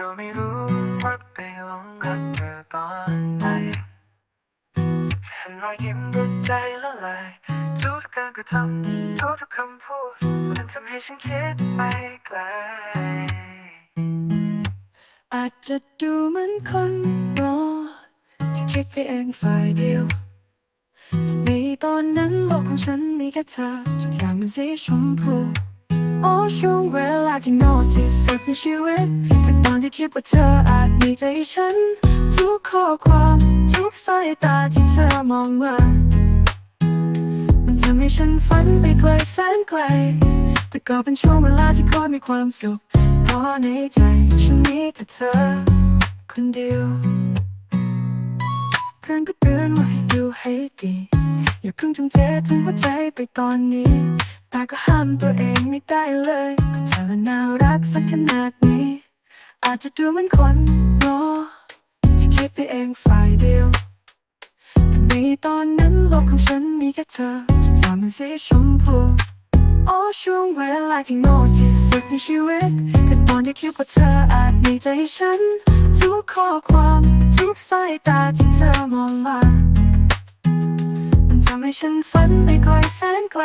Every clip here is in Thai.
ก็ไม่รู้ว่าไปหลงรักเธอตอนไหนเห็นรอยยิ้มบนใจละลายทุกการกระทำทุกทุกคำพูดมันทำให้ฉันคิดไปไกล อาจจะดูเหมือนคนรอที่คิดไปเองฝ่ายเดียวในตอนนั้นโลกของฉันมีแค่เธอทุกอย่างมันสีชมพูโอ้ช่วงเวลาที่โง่ที่สุดในชีวิต คิดว่าเธออาจมีใจฉัน ทุกข้อความทุกสายตาที่เธอมองมามันทำให้ฉันฝันไปไกลแสนไกล แต่ก็เป็นช่วงเวลาที่โคตรมีความสุข เพราะในใจฉันมีแต่เธอ คนเดียวเพื่อนก็เตือนว่าให้ดูให้ดีอย่าเพิ่งจงเทถึงหัวใจไปตอนนี้ แต่ก็ห้ามตัวเองไม่ได้เลยก็เธอละน่ารักสักขนาดนี้ อาจจะดูเหมือนคนโง่ที่คิดไปเองฝ่ายเดียวแต่ในตอนนั้นโลกของฉันมีแค่เธอทุกอย่ามันสีชมพูโอ้ช่วงเวลาที่โง่ที่สุดในชีวิตคือตอนที่คิดว่าเธออาจมีใจให้ฉัน ทุกข้อความทุกสายตาที่เธอมองมามันทำให้ฉันฝันไปไกลแสนไกล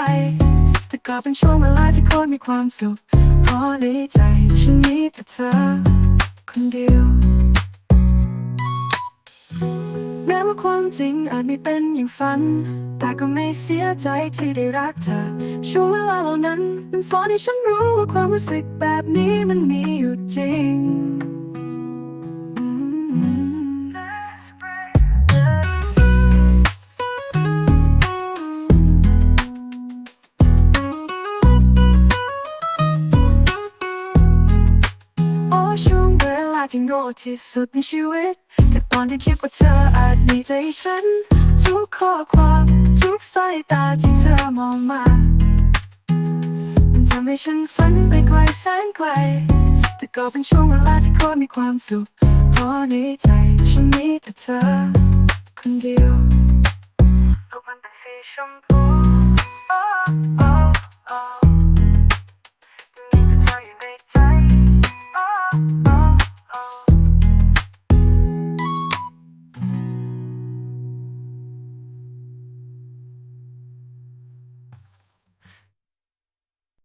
แต่ก็เป็นช่วงเวลาที่โคตรมีความสุขเพราะในใจฉันมีแต่เธอ คนเดียว แม้ว่าความจริงอาจไม่เป็นอย่างฝัน แต่ก็ไม่เสียใจที่ได้รักเธอ ช่วงเวลาเหล่านั้น มันสอนให้ฉันรู้ว่าความรู้สึกแบบนี้มันมีอยู่จริง ที่โง่ที่สุดในชีวิต แต่ตอนที่คิดว่าเธออาจมีใจฉัน ทุกข้อความทุกสายตาที่เธอมองมามันทำให้ฉันฝันไปไกลแสนไกล แต่ก็เป็นช่วงเวลาที่โคตรมีความสุขเพราะในใจฉันมีแต่เธอคนเดียวโลกมันเป็นสีชมพูโอ้โอ้โอ้มีแต่เธออยู่ในใจ